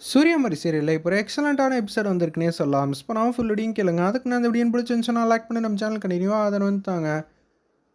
சூரியமரி சீரியலில் இப்போ ஒரு எக்ஸலண்ட்டான எபிசோட் வந்திருக்குனே சொல்லலாம். மிஸ் பண்ணாமல் ஃபுல் வீடியும் கேளுங்க. அதுக்கு நான் அந்த வீடியோ பிடிச்சிருந்துச்சுன்னா லைக் பண்ணி. நம்ம சேனல் கண்டினியூவாக அதை வந்துட்டாங்க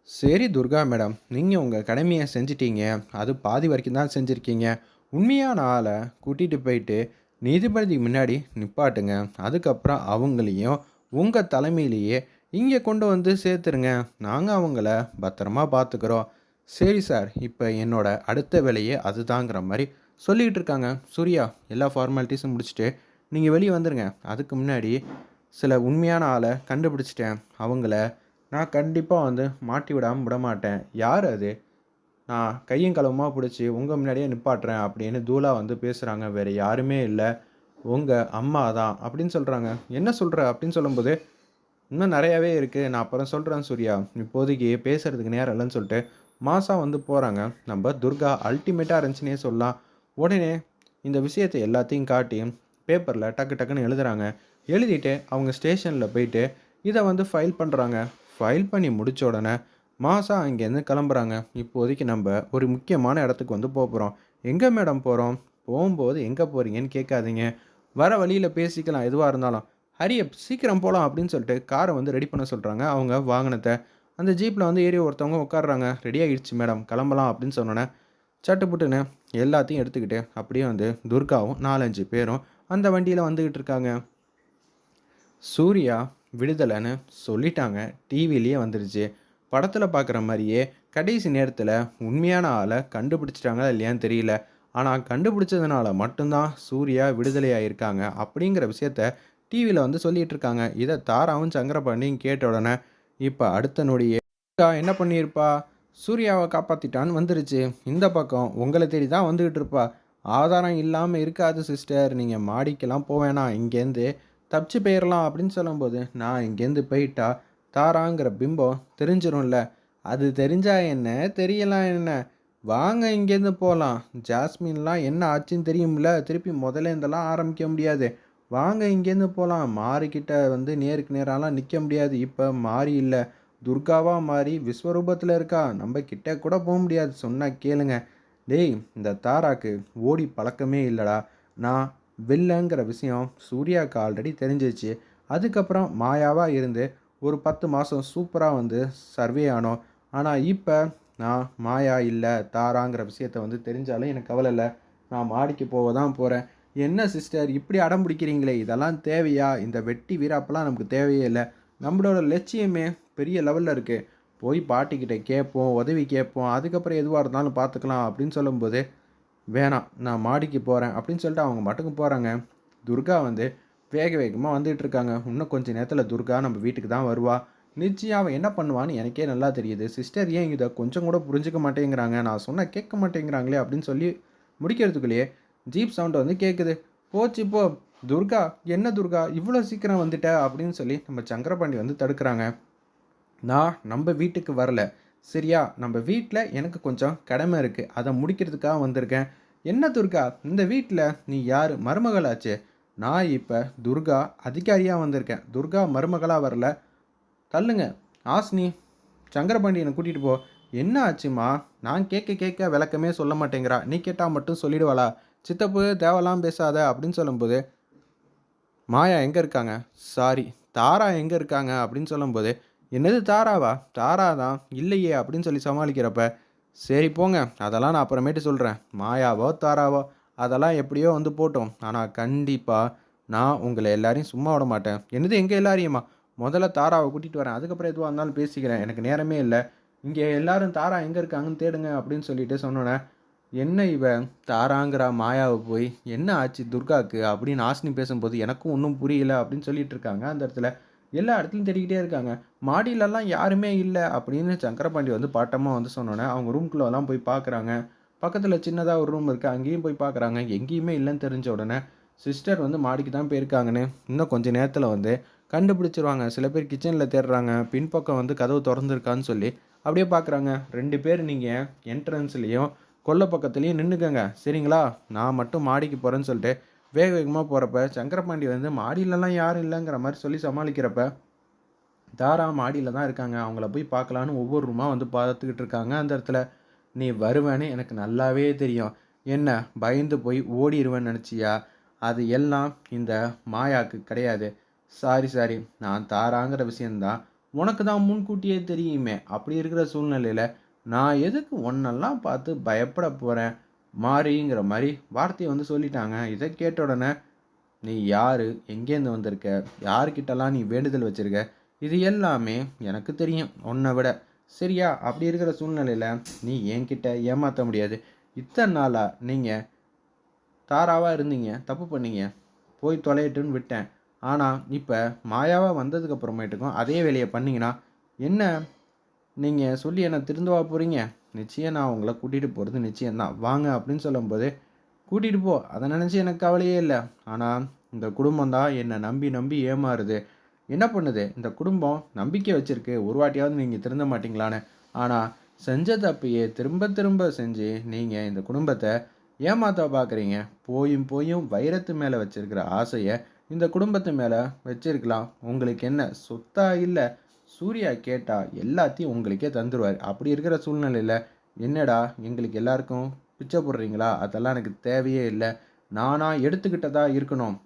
சரி துர்கா மேடம் நீங்கள் உங்கள் கடமையை செஞ்சிட்டீங்க. அது பாதி வரைக்கும் தான் செஞ்சுருக்கீங்க. உண்மையான ஆளை கூட்டிகிட்டு போயிட்டு நீதிபதிக்கு முன்னாடி நிப்பாட்டுங்க. அதுக்கப்புறம் அவங்களையும் உங்கள் தலைமையிலேயே இங்கே கொண்டு வந்து சேர்த்துருங்க. நாங்கள் அவங்கள பத்திரமா பார்த்துக்குறோம். சரி சார் இப்போ என்னோட அடுத்த வேலையே அதுதாங்கிற மாதிரி சொல்லிக்கிட்டு இருக்காங்க சூர்யா எல்லா ஃபார்மாலிட்டிஸும் முடிச்சுட்டு நீங்கள் வெளியே வந்துடுங்க அதுக்கு முன்னாடி சில உண்மையான ஆளை கண்டுபிடிச்சிட்டேன். அவங்கள நான் கண்டிப்பாக வந்து மாட்டி விடாமல் விட மாட்டேன் யார் அது? நான் கையும் களவுமாக பிடிச்சி உங்கள் முன்னாடியே நிப்பாட்டுறேன் அப்படின்னு தூளா வந்து பேசுகிறாங்க வேறு யாருமே இல்லை. உங்கள் அம்மா தான் அப்படின்னு சொல்கிறாங்க என்ன சொல்கிற அப்படின்னு சொல்லும்போது இன்னும் நிறையாவே இருக்குது நான் அப்புறம் சொல்கிறேன் சூர்யா. இப்போதைக்கு பேசுகிறதுக்கு நேரம் இல்லைன்னு சொல்லிட்டு மாசா வந்து போகிறாங்க நம்ம துர்கா அல்டிமேட்டாக இருந்துச்சுன்னே சொல்லலாம். உடனே இந்த விஷயத்தை எல்லாத்தையும் காட்டி பேப்பரில் டக்கு டக்குன்னு எழுதுறாங்க. எழுதிட்டு அவங்க ஸ்டேஷனில் போயிட்டு இதை வந்து ஃபைல் பண்ணுறாங்க ஃபைல் பண்ணி முடித்த உடனே மாதம் அங்கேருந்து கிளம்புறாங்க. இப்போதைக்கு நம்ம ஒரு முக்கியமான இடத்துக்கு வந்து போக போகிறோம் எங்கே மேடம் போகிறோம் போகும்போது எங்கே போகிறீங்கன்னு கேட்காதீங்க. வர வழியில் பேசிக்கலாம் எதுவாக இருந்தாலும். ஹரிய சீக்கிரம் போகலாம் அப்படின்னு சொல்லிட்டு காரை வந்து ரெடி பண்ண சொல்கிறாங்க அவங்க வாகனத்தை. அந்த ஜீப்பில் வந்து ஏறி ஒருத்தவங்க உட்காடுறாங்க ரெடி ஆகிடுச்சு மேடம் கிளம்பலாம் அப்படின்னு சொன்னோன்னே சட்டுப்புட்டுன்னு எல்லாத்தையும் எடுத்துக்கிட்டு அப்படியே வந்து துர்காவும் நாலஞ்சு பேரும் அந்த வண்டியில் வந்துக்கிட்டு இருக்காங்க. சூர்யா விடுதலைன்னு சொல்லிட்டாங்க. டிவிலேயே வந்துருச்சு. படத்தில் பார்க்குற மாதிரியே கடைசி நேரத்தில் உண்மையான ஆளை கண்டுபிடிச்சிட்டாங்களா இல்லையான்னு தெரியல. ஆனால் கண்டுபிடிச்சதுனால மட்டும்தான் சூர்யா விடுதலையாயிருக்காங்க அப்படிங்கிற விஷயத்த டிவியில் வந்து சொல்லிகிட்டு இருக்காங்க. இதை தாராவும் சங்கரபாண்டியும் கேட்ட உடனே இப்போ அடுத்த நொடியே என்ன பண்ணியிருப்பா? சூர்யாவை காப்பாற்றிட்டான்னு வந்துருச்சு. இந்த பக்கம் உங்களை தேடி தான் வந்துக்கிட்டு இருப்பா. ஆதாரம் இல்லாமல் இருக்காது சிஸ்டர் நீங்கள் மாடிக்கெல்லாம் போவேணா இங்கேருந்து தப்பிச்சு போயிடலாம் அப்படின்னு சொல்லும்போது நான் இங்கேருந்து போயிட்டா தாராங்கிற பிம்பம் தெரிஞ்சிரும்ல. அது தெரிஞ்சா என்ன? தெரியலாம் என்ன? வாங்க இங்கேருந்து போகலாம் ஜாஸ்மின்லாம் என்ன ஆச்சுன்னு தெரியும்ல. திருப்பி முதல்ல இருந்தெல்லாம் ஆரம்பிக்க முடியாது. வாங்க இங்கேருந்து போகலாம் மாறிக்கிட்ட வந்து நேருக்கு நேராலாம் நிற்க முடியாது. இப்போ மாறி இல்லை. துர்காவாக மாறி விஸ்வரூபத்தில் இருக்கா? நம்ம கிட்ட கூட போக முடியாது சொன்னால் கேளுங்க. டேய் இந்த தாராக்கு ஓடி பழக்கமே இல்லைடா. நான் வில்லங்கிற விஷயம் சூர்யாவுக்கு ஆல்ரெடி தெரிஞ்சிச்சு அதுக்கப்புறம் மாயாவாக இருந்து ஒரு பத்து மாதம் சூப்பராக வந்து சர்வே ஆனோம். ஆனால் இப்போ நான் மாயா இல்லை தாராங்கிற விஷயத்த வந்து தெரிஞ்சாலும் எனக்கு கவலை இல்லை. நான் மாடிக்கு போக தான் போகிறேன் என்ன சிஸ்டர் இப்படி அடம் பிடிக்கிறீங்களே? இதெல்லாம் தேவையா? இந்த வெட்டி வீராப்பெல்லாம் நமக்கு தேவையே இல்லை. நம்மளோட லட்சியமே பெரிய லெவலில் இருக்குது போய் பாட்டிக்கிட்ட கேட்போம் உதவி கேட்போம் அதுக்கப்புறம் எதுவாக இருந்தாலும் பார்த்துக்கலாம் அப்படின்னு சொல்லும்போது வேணாம் நான் மாடிக்கு போகிறேன் அப்படின்னு சொல்லிட்டு அவங்க மட்டுக்கும் போகிறாங்க துர்கா வந்து வேக வேகமாக வந்துட்டு இருக்காங்க. இன்னும் கொஞ்ச நேரத்தில் துர்கா நம்ம வீட்டுக்கு தான் வருவா. நிச்சயம் அவன் என்ன பண்ணுவான்னு எனக்கே நல்லா தெரியுது. சிஸ்டர் ஏன் இதை கொஞ்சம் கூட புரிஞ்சிக்க மாட்டேங்கிறாங்க? நான் சொன்னால் கேட்க மாட்டேங்கிறாங்களே அப்படின்னு சொல்லி முடிக்கிறதுக்குள்ளேயே ஜீப் சவுண்ட் வந்து கேட்குது போச்சு போ. துர்கா என்ன துர்கா? இவ்வளோ சீக்கிரம் வந்துட்ட அப்படின்னு சொல்லி நம்ம சங்கரபாண்டி வந்து தடுக்கிறாங்க. நான் நம்ம வீட்டுக்கு வரல. சரியா? நம்ம வீட்டில் எனக்கு கொஞ்சம் கடமை இருக்குது அதை முடிக்கிறதுக்காக வந்திருக்கேன். என்ன துர்கா? இந்த வீட்டில் நீ யார்? மருமகளாச்சு. நான் இப்போ துர்கா அதிகாரியாக வந்திருக்கேன். துர்கா மருமகளாக வரல. தள்ளுங்க. ஆஸ்னி சங்கரபாண்டியனை கூட்டிகிட்டு போ. என்ன ஆச்சுமா? நான் கேட்க கேட்க விளக்கமே சொல்ல மாட்டேங்கிறா. நீ கேட்டால் மட்டும் சொல்லிடுவாளா? சித்தப்பு தேவலாம் பேசாத அப்படின்னு சொல்லும்போது மாயா எங்கே இருக்காங்க? சாரி தாரா எங்கே இருக்காங்க அப்படின்னு சொல்லும்போது என்னது தாராவா? தாரா தான் இல்லையே அப்படின்னு சொல்லி சமாளிக்கிறப்ப சரி போங்க அதெல்லாம் நான் அப்புறமேட்டு சொல்கிறேன் மாயாவோ தாராவோ அதெல்லாம் எப்படியோ வந்து போட்டோம். ஆனால் கண்டிப்பாக நான் உங்களை எல்லாரையும் சும்மா விட மாட்டேன். என்னது எங்கே எல்லாரையுமா? முதல்ல தாராவை கூட்டிகிட்டு வரேன். அதுக்கப்புறம் எதுவாக இருந்தாலும் பேசிக்கிறேன். எனக்கு நேரமே இல்லை. இங்கே எல்லாரும் தாரா எங்கே இருக்காங்கன்னு தேடுங்க அப்படின்னு சொல்லிட்டு சொன்னோன்னே என்ன இவன் தாராங்கிற மாயாவை போய். என்ன ஆச்சு துர்காவுக்கு அப்படின்னு ஆசினி பேசும்போது எனக்கும் ஒன்றும் புரியல அப்படின்னு சொல்லிட்டு இருக்காங்க அந்த இடத்துல. எல்லா இடத்துலையும் தேடிக்கிட்டே இருக்காங்க. மாடியிலலாம் யாருமே இல்லை அப்படின்னு சங்கரபாண்டி வந்து பாட்டமாக வந்து சொன்னோன்னே அவங்க ரூம்குள்ளெல்லாம் போய் பார்க்குறாங்க பக்கத்தில் சின்னதாக ஒரு ரூம் இருக்குது அங்கேயும் போய் பார்க்குறாங்க எங்கேயுமே இல்லைன்னு தெரிஞ்ச உடனே சிஸ்டர் வந்து மாடிக்கு தான் போயிருக்காங்கன்னு இன்னும் கொஞ்சம் நேரத்தில் வந்து கண்டுபிடிச்சிருவாங்க. சில பேர் கிச்சனில் தேடுறாங்க பின்பக்கம் வந்து கதவு திறந்துருக்கான்னு சொல்லி அப்படியே பார்க்குறாங்க ரெண்டு பேர் நீங்கள் என்ட்ரன்ஸ்லேயும் கொல்லை பக்கத்துலேயும் நின்றுக்கங்க சரிங்களா? நான் மட்டும் மாடிக்கு போகிறேன்னு சொல்லிட்டு வேக வேகமாக போகிறப்ப சங்கரபாண்டி வந்து மாடியிலலாம் யாரும் இல்லைங்கிற மாதிரி சொல்லி சமாளிக்கிறப்ப தாரா மாடியில் தான் இருக்காங்க. அவங்கள போய் பார்க்கலான்னு ஒவ்வொரு ரூமாக வந்து பார்த்துக்கிட்டு இருக்காங்க. அந்த இடத்துல நீ வருவேன்னு எனக்கு நல்லாவே தெரியும். என்ன பயந்து போய் ஓடிடுவேன்னு நினச்சியா? அது எல்லாம் இந்த மாயாக்கு கிடையாது. Sorry sorry. நான் தாராங்கிற விஷயந்தான் உனக்கு தான் முன்கூட்டியே தெரியுமே. அப்படி இருக்கிற சூழ்நிலையில் நான் எதுக்கு ஒன்னெல்லாம் பார்த்து பயப்பட போகிறேன் மாறிங்கிற மாதிரி வார்த்தையை வந்து சொல்லிட்டாங்க. இதை கேட்ட உடனே நீ யார்? எங்கேருந்து வந்திருக்க? யார்கிட்டலாம் நீ வேண்டுதல் வச்சுருக்க? இது எல்லாமே எனக்கு தெரியும். உன்னை விட. சரியா? அப்படி இருக்கிற சூழ்நிலையில் நீ என்கிட்ட ஏமாற்ற முடியாது. இத்தனை நாளாக நீங்கள் தாராவாக இருந்தீங்க? தப்பு பண்ணீங்க. போய் தொலையட்டுன்னு விட்டேன். ஆனால் இப்போ மாயாவாக வந்ததுக்கு அப்புறமேட்டுக்கும் அதே வேலையை பண்ணிங்கன்னா என்ன நீங்கள் சொல்லி என்னை திருந்தவா போகிறீங்க நிச்சயம் நான் உங்களை கூட்டிகிட்டு போகிறது நிச்சயம்தான். வாங்க அப்படின்னு சொல்லும்போது கூட்டிகிட்டு போ. அதை நினச்சி எனக்கு கவலையே இல்லை. ஆனால் இந்த குடும்பம் தான் என்னை நம்பி நம்பி ஏமாறுது. என்ன பண்ணுது? இந்த குடும்பம் நம்பிக்கை வச்சுருக்கு. ஒரு வாட்டியாவது நீங்கள் திருந்த மாட்டிங்களான்னு. ஆனால் செஞ்ச தப்பையே திரும்ப திரும்ப செஞ்சு நீங்கள் இந்த குடும்பத்தை ஏமாற்ற பார்க்குறீங்க போயும் போயும் வைரத்து மேலே வச்சுருக்கிற ஆசையை இந்த குடும்பத்து மேலே வச்சுருக்கலாம். உங்களுக்கு என்ன சொத்தாக இல்லை? சூர்யா கேட்டால் எல்லாத்தையும் உங்களுக்கே தந்துடுவார் அப்படி இருக்கிற சூழ்நிலையில் என்னடா எங்களுக்கு எல்லாருக்கும் பிச்சை போடுறீங்களா? அதெல்லாம் எனக்கு தேவையே இல்லை. நானாக எடுத்துக்கிட்டதா இருக்கணும்.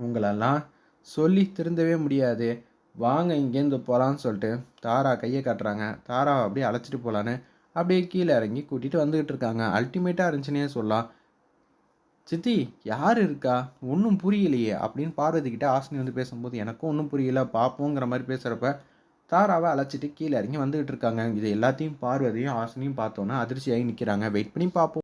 உங்களெல்லாம் சொல்லி திருந்தவே முடியாது. வாங்க இங்கேருந்து போகலான்னு சொல்லிட்டு தாரா கையை காட்டுறாங்க. தாராவை அப்படியே அழைச்சிட்டு போகலான்னு அப்படியே கீழே இறங்கி கூட்டிகிட்டு வந்துக்கிட்டு இருக்காங்க. அல்டிமேட்டாக இருந்துச்சுன்னே சொல்லலாம். சித்தி யார் இருக்கா? ஒன்றும் புரியலையே அப்படின்னு பார்வதி கிட்ட ஆசினி வந்து பேசும்போது எனக்கும் ஒன்றும் புரியல. பார்ப்போங்கிற மாதிரி பேசுகிறப்ப தாராவை அழைச்சிட்டு கீழே இறங்கி வந்துகிட்டு இருக்காங்க. இது எல்லாத்தையும் பார்வதியும் ஆசனையும் பார்த்தோன்னா அதிர்ச்சியாகி நிற்கிறாங்க. வெயிட் பண்ணி பார்ப்போம்.